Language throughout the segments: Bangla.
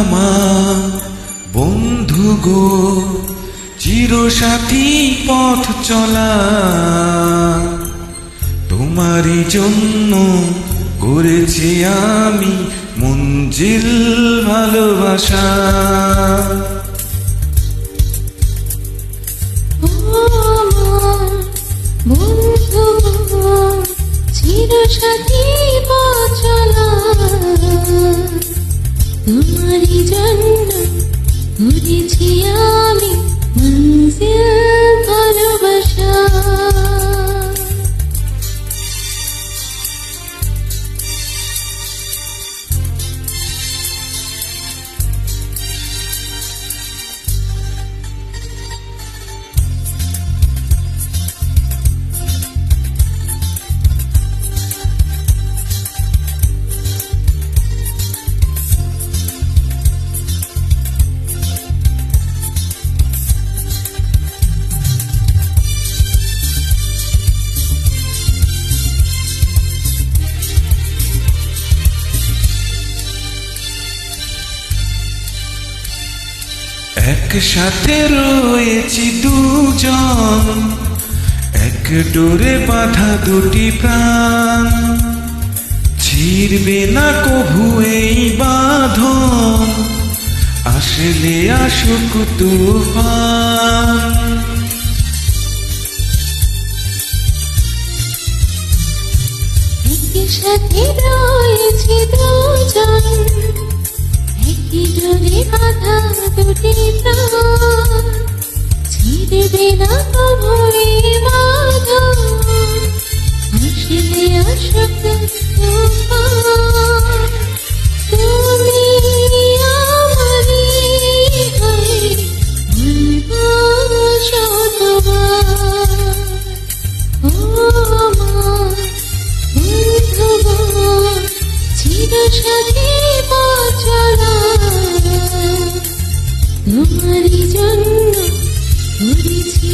আমার। বন্ধু গো, চিরসাথী পথ চলা। তোমারই জন্য করেছি আমি মঞ্জিল ভালোবাসা। ও আমার বন্ধু চির একসাথে রয়েছি দুজন। এক ডোরে বাঁধা দুটি প্রাণ। ছিড়বে না কভু এই বাঁধন। আসলে আসুক তুফান। সাথে রয়েছে দুজন। বাঁধা দুটি না কবরে বাঁধন তোমারই জন্য করেছি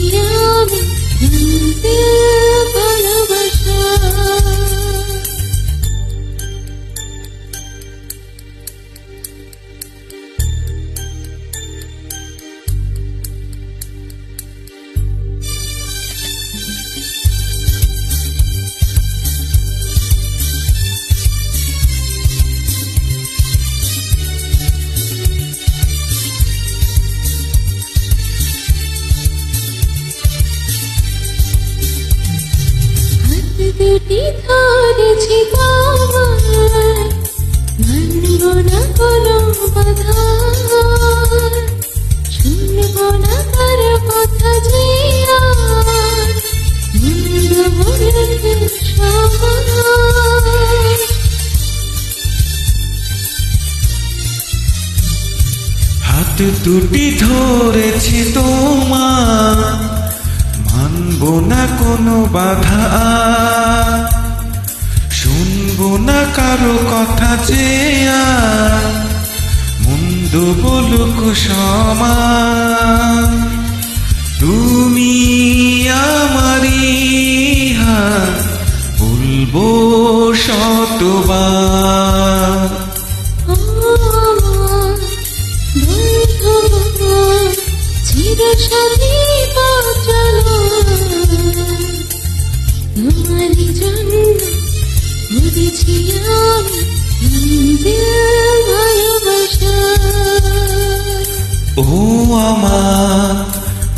দুটি ধরেছি তোমার মানব না কোনো বাধা শুনব না কার কথা হাত দুটি ধরেছি তোমার মানব না কোনো বাধা। শুনব না কারও কথা যে আর। মন্দ বলুক সমান, তুমি আমারই হাত বলব শতবার আমার আমার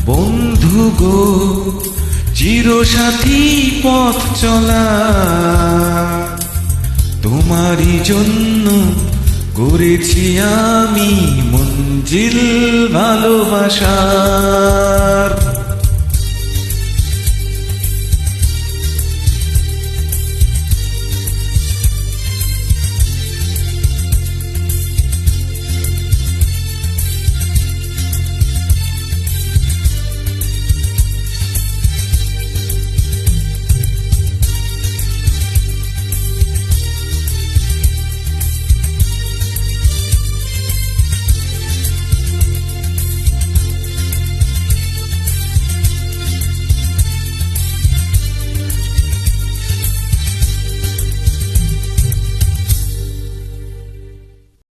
বন্ধু গো চিরসাথী পথ চলা। তোমারই জন্য করেছি আমি মঞ্জিল ভালোবাসার।